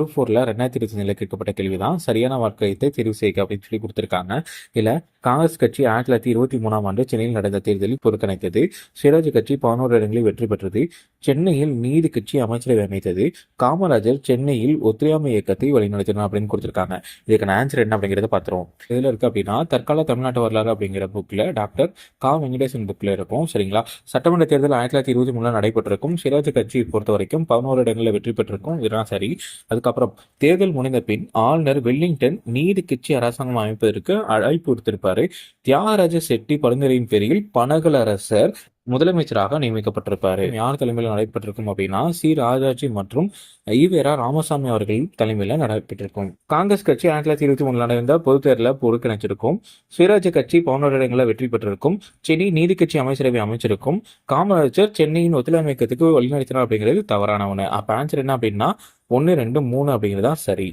Group ஃபோரில் ரெண்டாயிரத்தி இருபத்தஞ்சில் கேட்கப்பட்ட கேள்வி தான் சரியான வாக்கத்தை தெரிவு செய்க அப்படின்னு சொல்லி கொடுத்துருக்காங்க. இதில் காங்கிரஸ் கட்சி ஆயிரத்தி தொள்ளாயிரத்தி இருபத்தி மூணாம் ஆண்டு சென்னையில் நடந்த தேர்தலில் புறக்கணித்தது. சுயராஜ் கட்சி பதினோரு இடங்களில் வெற்றி பெற்றது. சென்னையில் நீதி கட்சி அமைச்சரவை அமைத்தது. காமராஜர் சென்னையில் ஒத்துழையாமை இயக்கத்தை வழிநடத்தினார் அப்படின்னு கொடுத்துருக்காங்க. இதுக்கான ஆன்சர் என்ன அப்படிங்கிறத பார்த்துருவோம். இதில் இருக்கு அப்படின்னா தற்கால தமிழ்நாட்டு வரலாறு அப்படிங்கிற புக்கில் டாக்டர் கா. வெங்கடேசன் புக்கில் இருக்கும். சரிங்களா? சட்டமன்ற தேர்தல் ஆயிரத்தி தொள்ளாயிரத்தி இருபத்தி மூணில் நடைபெற்றிருக்கும். சிராஜ் கட்சி பொறுத்த வரைக்கும் பதினோரு இடங்களில் வெற்றி பெற்றிருக்கும். இதுதான் சரி. அதுக்கப்புறம் தேர்தல் முடிந்த பின் ஆளுநர் வெல்லிங்டன் நீதி கட்சி அரசாங்கம் அமைப்பதற்கு அழைப்பு விடுத்திருப்பாரு. தியாகராஜ செட்டி பரிந்துரையின் பேரில் பனகல் அரசர் முதலமைச்சராக நியமிக்கப்பட்டிருப்பாரு. யார் தலைமையில் நடைபெற்றிருக்கும் அப்படின்னா சி. ராஜாஜி மற்றும் ஈவேரா ராமசாமி அவர்கள் தலைமையில் நடைபெற்றிருக்கும். காங்கிரஸ் கட்சி ஆயிரத்தி தொள்ளாயிரத்தி இருபத்தி மூணுல நடந்த பொதுத் தேர்தலில் புறக்கணிச்சிருக்கும். சுயராஜ் கட்சி பதினோரு இடங்களில் வெற்றி பெற்றிருக்கும். சென்னை நீதி கட்சி அமைச்சரவை அமைச்சிருக்கும். காமராஜர் சென்னையின் ஒத்துழையாமை இயக்கத்துக்கு வழிநடத்தினார் அப்படிங்கிறது தவறான ஒன்று அப்போ ஆன்சர் என்ன அப்படின்னா ஒன்று ரெண்டு மூணு அப்படிங்கிறது தான் சரி.